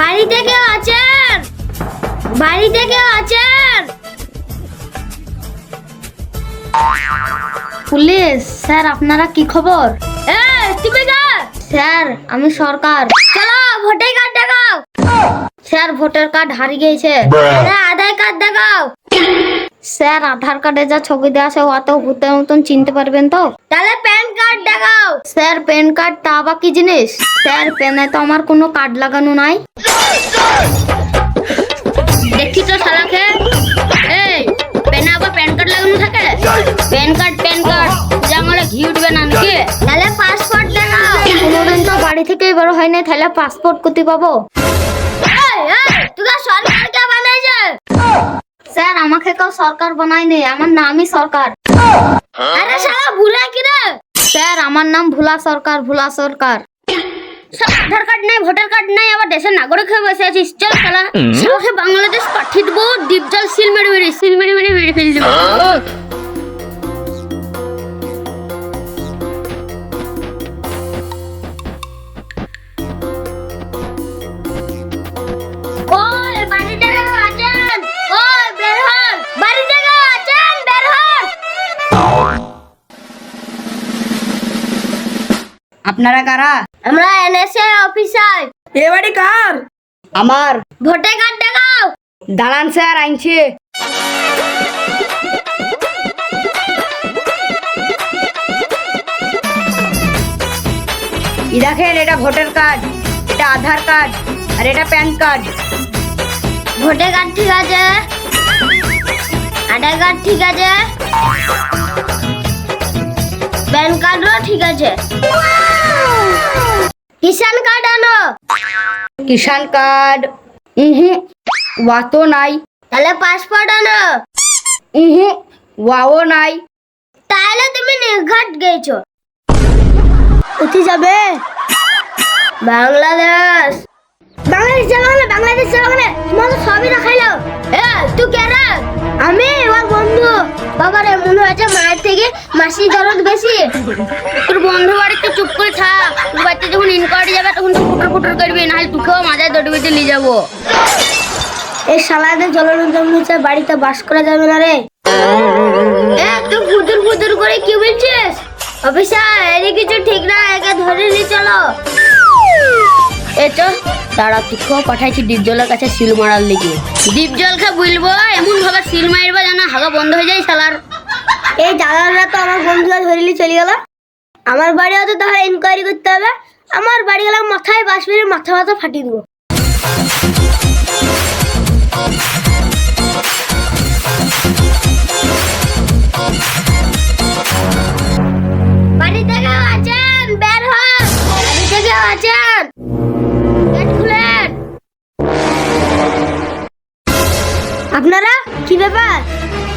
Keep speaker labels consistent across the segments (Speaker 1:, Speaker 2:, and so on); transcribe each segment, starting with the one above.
Speaker 1: বাড়িতে কেউ আছেন? বাড়িতে কেউ আছেন?
Speaker 2: পুলিশ স্যার আপনারা কি খবর?
Speaker 1: এ তুমি
Speaker 2: স্যার আমি সরকার।
Speaker 1: চলো ভোটার কার্ড দেখাও।
Speaker 2: স্যার ভোটার কার্ড হারিয়ে গেছে।
Speaker 1: আধার কার্ড দেখাও।
Speaker 2: স্যার আধার কার্ডে যা ছবি দেওয়া আছে অত ভূতের মতন চিনতে পারবেন তো?
Speaker 1: তাহলে প্যান দেখাও।
Speaker 2: স্যার, প্যান কার্ড তা আবার কি জিনিস? স্যার, প্যানে তো আমার কোনো কার্ড লাগানো নাই।
Speaker 1: দেখি তো শালাকে। এই পেনে আবার প্যান কার্ড লাগানো থাকে? প্যান কার্ড প্যান কার্ড জামালে ঘি উঠবে না নাকি? তাহলে পাসপোর্ট দেখাও।
Speaker 2: কোনোদিন তো বাড়ি থেকেই বড় হয় নাই, তাহলে পাসপোর্ট করতে পাবো?
Speaker 1: সরকার কে বানাইছে?
Speaker 2: স্যার, আমাকে কেউ সরকার বানায়নি, আমার নামই সরকার।
Speaker 1: আরে শালা, ভুলা কি রে
Speaker 2: স্যার আমার নাম ভোলা সরকার ভোলা সরকার।
Speaker 1: আধার কার্ড নাই ভোটার কার্ড নাই আবার দেশের নাগরিক হয়ে বসে আছিস। চল খেলা। বাংলাদেশ পাঠিয়ে দেবো ডিপ জল সিল মেরে মেরে সিল মেরে মেরে মেরে ফেলে দেবো।
Speaker 2: আপনারা কারা?
Speaker 1: আমরা এনএসএ অফিসার।
Speaker 3: এ বাড়ি কার?
Speaker 2: আমার।
Speaker 1: ভোটার কার্ড দেখাও?
Speaker 2: দাঁড়ান স্যার আনছি দেখেন এটা ভোটার কার্ড এটা আধার কার্ড আর এটা প্যান কার্ড।
Speaker 1: ভোটার কার্ড ঠিক আছে? আধার কার্ড ঠিক আছে? প্যান কার্ডও ঠিক আছে। কিষান কার্ড আনো।
Speaker 2: কিষান কার্ড। হুম ওয়াতো নাই।
Speaker 1: তাহলে পাসপোর্ট আনো।
Speaker 2: হুম ওয়াও নাই।
Speaker 1: তাহলে তুমি নির্ঘাট গেছো। কোথায় যাবে? বাংলাদেশ। বাংলাদেশ যাবে মানে বাংলাদেশ যাবে মানে। তোমার তো সবই দেখাইলো এ তুই কে রে? আমি ওর বন্ধু। বাবারে মনে হচ্ছে মায়ের থেকে মাসি দরদ বেশি। তোর বন্ধু চুপ করে থাক। তোর বাড়িতে যখন ইনকোয়ারি যাবে তখন ফুটর ফুটর করবি নাহলে তোকেও মাথায় দড়িবিতে নিয়ে যাব। এই শালাদের জলরঞ্জন নিচে বাড়িতে বাস করা যাবে না রে। এ তুই ফুতুর ফুতুর করে কি বলছিস? অফিসার এর কিছু ঠিক না একে ধরে নিয়ে চলো। এ তো তারা তোকেও পাঠাইছি ডিপ জলের কাছে সিল মারার লিগে। ডিপ জল খা বুলবো এমন ভাবে সিল মারবা যেন হাগা বন্ধ হয়ে যায় শালার। এই দাদারা তো আমার বন্ধুরা ধরিলি চলে গেল। আমার বাড়িও তো তাহলে ইনকোয়ারি করতে হবে। আমার বাড়ি গেলাম মাথায় বাস মেরে মাথা মাথা ফাটিয়ে দেবো। বাড়িতে কেউ আছেন? বের কেউ আছেন? আপনারা? কি ব্যাপার?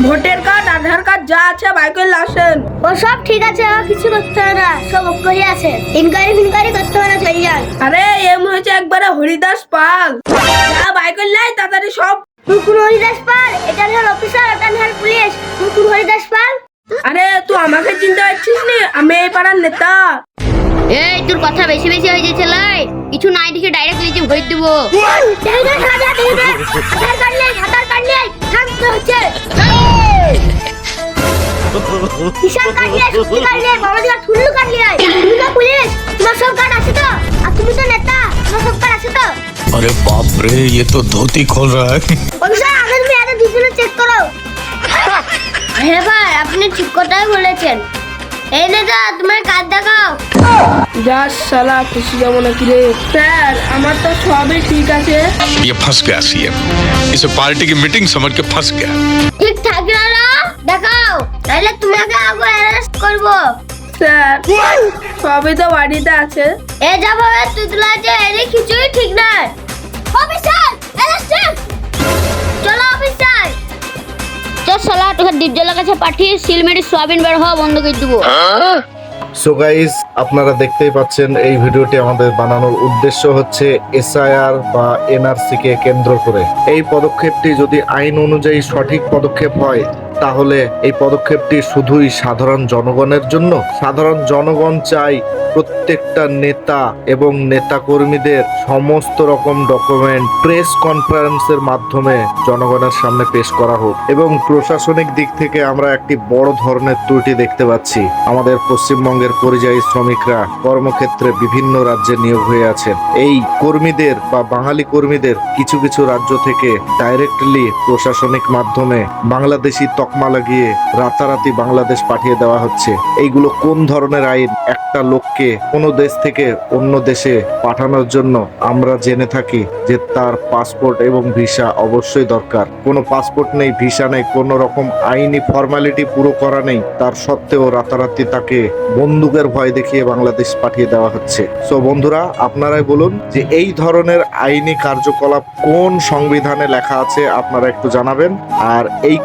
Speaker 3: ভোটার কার্ড আধার কার্ড যা আছে বাইকের লাসেন
Speaker 1: ও সব ঠিক আছে ও কিছু করতে হবে না। সব অক্ষরই আছে। ইনকোয়ারি ফিনকোয়ারি করতে হবে না চলে যান।
Speaker 3: আরে এম হয়েছে একবারে হরিদাস পাল। যা বাইকের লাই তাড়াতাড়ি সব।
Speaker 1: মুকুর হরিদাস পাল এটা হল অফিসার এটা হল পুলিশ। মুকুর হরিদাস পাল।
Speaker 3: আরে তুই আমাকে চিনতে পারছিস নি? আমি এই পাড়ার নেতা।
Speaker 1: এই তোর কথা বেশি বেশি হয়ে যাচ্ছে লাই। কিছু নাই দেখে ডাইরেক্ট লিখে ভোট দেবো হাতার কাটলে হাতার কাটলে থাকতে হচ্ছে কিষান কাটলে শক্তি কাটলে বাবা দিকে ঠুল্লু কাটলে তুমি তো পুলিশ তোমার সব কার্ড আছে তো আর তুমি তো নেতা তোমার সব কার্ড আছে তো
Speaker 4: अरे बाप रे ये तो धोती खोल रहा है
Speaker 1: অফিসার আগে তুমি আগে দুজনে চেক করো হ্যাঁ ভাই আপনি ঠিক কথাই বলেছেন এই নেতা তোমার কার্ড দেখাও
Speaker 3: যা শালা খুশি যাবো নাকি রে স্যার আমার তো সবই ঠিক আছে
Speaker 4: ये फंस गया सीएम इसे पार्टी की मीटिंग समझ के फंस गया
Speaker 1: ঠিক থাকলো না দেখাও তাহলে তোমাকে আগে অ্যারেস্ট করবো
Speaker 3: স্যার সবই তো বাড়িতে আছে
Speaker 1: এ যাবো তুতলা আছে ডিপজলের কাছে পাঠিয়ে সিলমেরি সোয়াবিন বের হওয়া বন্ধ করে দেবো।
Speaker 5: সো গাইস আপনারা দেখতেই পাচ্ছেন, এই ভিডিওটি আমাদের বানানোর উদ্দেশ্য হচ্ছে এসআইআর বা এনআরসি কে কেন্দ্র করে। এই পদক্ষেপটি যদি আইন অনুযায়ী সঠিক পদক্ষেপ হয় তাহলে এই পদক্ষেপটি শুধুই সাধারণ জনগণের জন্য? সাধারণ জনগণ চাই প্রত্যেকটা নেতা এবং নেতা কর্মীদের সমস্ত রকম ডকুমেন্ট প্রেস কনফারেন্সের মাধ্যমে জনগণের সামনে পেশ করা হোক। এবং প্রশাসনিক দিক থেকে আমরা একটি বড় ধরনের ত্রুটি দেখতে পাচ্ছি। আমাদের পশ্চিমবঙ্গের পরিযায়ী শ্রমিকরা কর্মক্ষেত্রে বিভিন্ন রাজ্যে নিয়োগ হয়ে আছেন। এই কর্মীদের বা বাঙালি কর্মীদের কিছু কিছু রাজ্য থেকে ডাইরেক্টলি প্রশাসনিক মাধ্যমে বাংলাদেশি তকমা লাগিয়ে রাতারাতি বাংলাদেশ পাঠিয়ে দেওয়া হচ্ছে। এইগুলো কোন ধরনের আইন? একটা লোককে কোনো দেশ থেকে অন্য দেশে পাঠানোর জন্য আমরা জেনে থাকি যে তার পাসপোর্ট এবং ভিসা অবশ্যই দরকার। কোনো পাসপোর্ট নেই, ভিসা নেই, কোনো রকম আইনি ফর্মালিটি পুরো করা নেই। তার সত্ত্বেও রাতারাতি তাকে বন্দুকের ভয় দেখিয়ে বাংলাদেশ পাঠিয়ে দেওয়া হচ্ছে। সো বন্ধুরা, আপনারাই বলুন যে এই ধরনের আইনি কার্যকলাপ কোন সংবিধানে লেখা আছে, আপনারা একটু জানাবেন। আর এই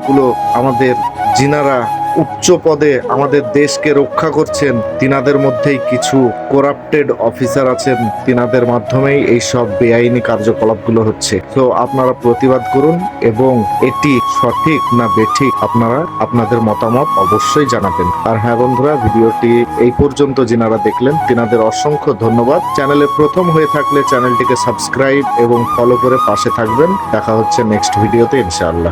Speaker 5: কার্যকলাপগুলো আমাদের যিনারা উচ্চ পদে আমাদের দেশকে রক্ষা করছেন। তিনাদের মধ্যেই কিছু করাপ্টেড অফিসার আছেন। তিনাদের মাধ্যমেই এই সব বেআইনি কার্যকলাপগুলো হচ্ছে। তো আপনারা প্রতিবাদ করুন এবং এটি সঠিক না বেঠিক আপনারা আপনাদের মতামত অবশ্যই জানাবেন। আর হ্যাঁ বন্ধুরা, ভিডিওটি এই পর্যন্ত যিনারা দেখলেন। তিনাদের অসংখ্য ধন্যবাদ। চ্যানেলে প্রথম হয়ে থাকলে চ্যানেলটিকে সাবস্ক্রাইব এবং ফলো করে পাশে থাকবেন। দেখা হচ্ছে নেক্সট ভিডিওতে ইনশাআল্লাহ।